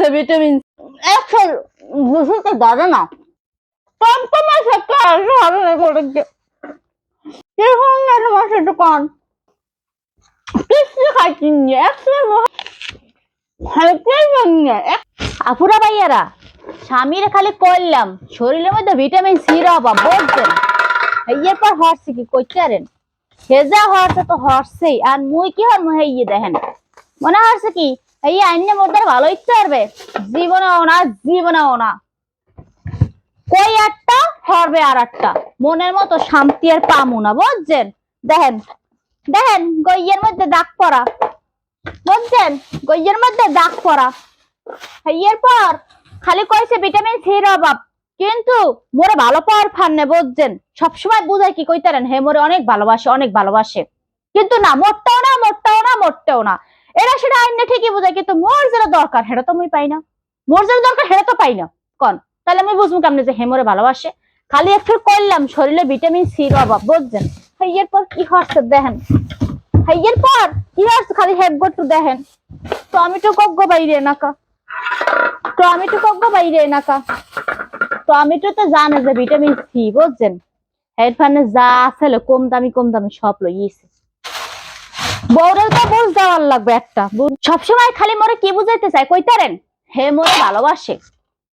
আছে ভিটামিন একশো দুশো তো দাদা না কীরকম না তোমার সেটা কন। কিছু খাইছি একশো হালকা নিয়ে আফুরা ভাইয়ারা, স্বামীর খালি করলাম। শরীরের মধ্যে ভিটামিন সির অভাব বলছেন এর পর হরছে কি কইতারেন হেজা হরছে তো হরছেই, আর মুই কি হর মুহে দেখেন? মনে হচ্ছে কি এই কই একটা আর একটা মনের মতো শান্তি আর পামু না, বুঝছেন? দেখেন দেখেন, গইয়ের মধ্যে দাগ পড়া। বুঝছেন? গইয়ের মধ্যে দাগ পড়া। এরপর খালি কইছে ভিটামিন সির অভাব। কিন্তু মোরে ভালো পাওয়ার ফান্নে বুঝছেন? সবসময় বুঝায় কি কইতারেন, হে মোরে অনেক ভালোবাসে অনেক ভালোবাসে। কিন্তু না মোটটাও না মোটটাও না মোটটাও না। এরা সেটা আইনে ঠিকই বোঝায়, কিন্তু মোর যেটা দরকার সেটা তো আমি পাই না। মোর যেটা দরকার সেটা তো পাই না। কন? তাহলে আমি বুঝব কেমনে যে হে মোরে ভালোবাসে। খালি একটু করলাম, শরীরে ভিটামিন সির অভাব, বুঝছেন? এরপর কি হচ্ছে দেখেন? এরপর কি হচ্ছে খালি হেব্ব একটু দেখেন? টমেটো কগ্গ বাইরে, নাকা। টমেটো কগ্গ বাইরে, নাকা। টমেটো তো জানে যে ভিটামিন সি বুঝছেন? এরফানে যা আছে কম দামি কম দামি সব লইয়েছে। বউরেও তো বুঝ দেওয়ার লাগবে একটা। সবসময় খালি মোরে কি বুঝাইতে চাই কইতারেন হে মোরে ভালোবাসে।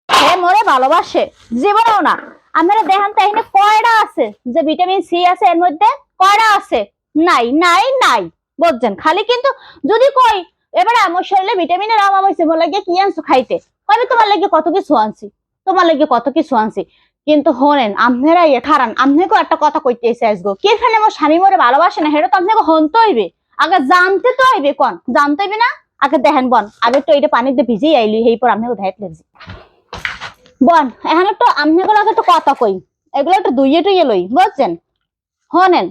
হে মোরে ভালোবাসে। জীবনেও না। আপনারা দেখেন তো কয়টা আছে? যে ভিটামিন সি আছে, এর মধ্যে কয়টা আছে? নাই নাই নাই। বুঝছেন? খালি কিন্তু যদি কই, এবারে আমার শরীরে ভিটামিনের অভাব হয়েছে মোর লাগে কি আনছো খাইতে? আমি তোমার লাগে কত কিছু আনছি। তোমার লাগে কত কিছু আনছি। কিন্তু হনেন আপনারা ইয়ে খারান, আপনাকেও একটা কথা কইতে এসে আসব কি এখানে আমার স্বামী মরে ভালোবাসে না? সেটা তো আপনাকে হনতে হইবে। আগে জানতে তো হইবে কোন? জানতে হইবে না? আগে দেখেন বন। আগে তো এটা পানিতে ভিজেই আইলি এই পর আপনাকে ধাইত লাগছে বন, এখানে তো আপনাকে আগে তো কথা কই। এগুলো একটু দুইয়ে টুইয়ে লই, বুঝছেন? হনেন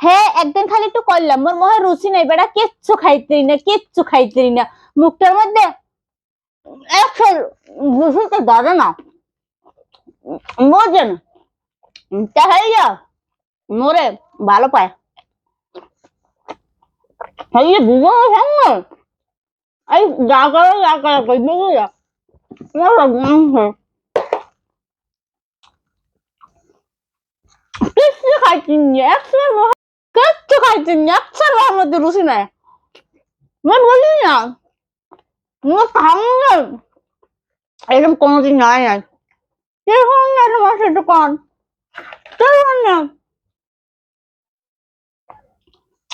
হ্যাঁ একদিন খালি একটু করলাম মোর মহে রুচি নেই বেটা কিচ্ছু খাইতে না, কিচ্ছু খাইতে না। মুখটার মধ্যে একশো দুশো তো দাদা না বোঝেন তাহলে মোরে ভালো পায়। এই যে দুজন সঙ্গে এই যা করে যা করে কই বুঝলা মোরা গন্ধ কিচ্ছু খাইছি না একশো কিচ্ছু খাইছি না একশো মধ্যে রুচি নাই মই বলি না মোর সামনে এরকম কোনোদিন নাই নাই কীরকম না তোমার সেটা কন কীরকম না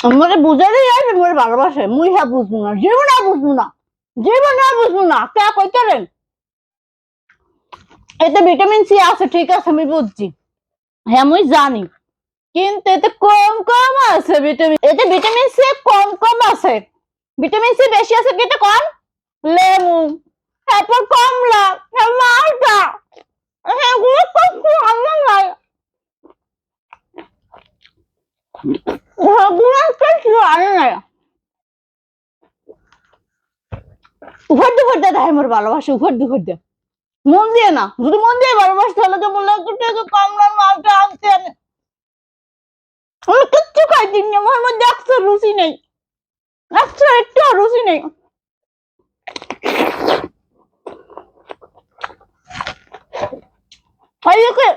আমাকে বুঝাতে যাবে মোর ভালোবাসে, মুই হ্যাঁ বুঝব না, জীবনে বুঝব না, জীবনে বুঝব না, কে কইতারেন এতে ভিটামিন সি আছে, ঠিক আছে, আমি বুঝছি। হ্যাঁ মুই জানি। কিন্তু এতে কম কম আছে ভিটামিন এতে ভিটামিন সি কম কম আছে। ভিটামিন সি বেশি আছে কি এটা কম লেবু, তারপর কমলা মালটা। এগুলো তো ভালো এগুলো কিছু ভালো উপর দিয়ে, উপর উপর মন দিয়ে না, যদি মন দিয়ে ভালোবাসতে হলে তো বললে একটু কিচ্ছু খাইছি না আমার মধ্যে একশো রুচি নেই। একশো একটু রুচি নেই। আইকে এর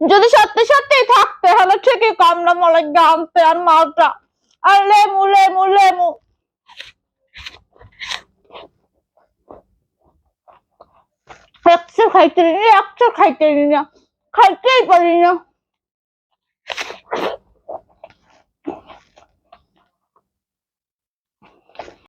যদি সত্যি সত্যি থাকতে হলে ঠিকই কমলা মলে গামতে আর মালটা আর লেমু লেমু লেমু। খাইতে একটা একশো খাইতে নিয়ে খাইতেই পারি না।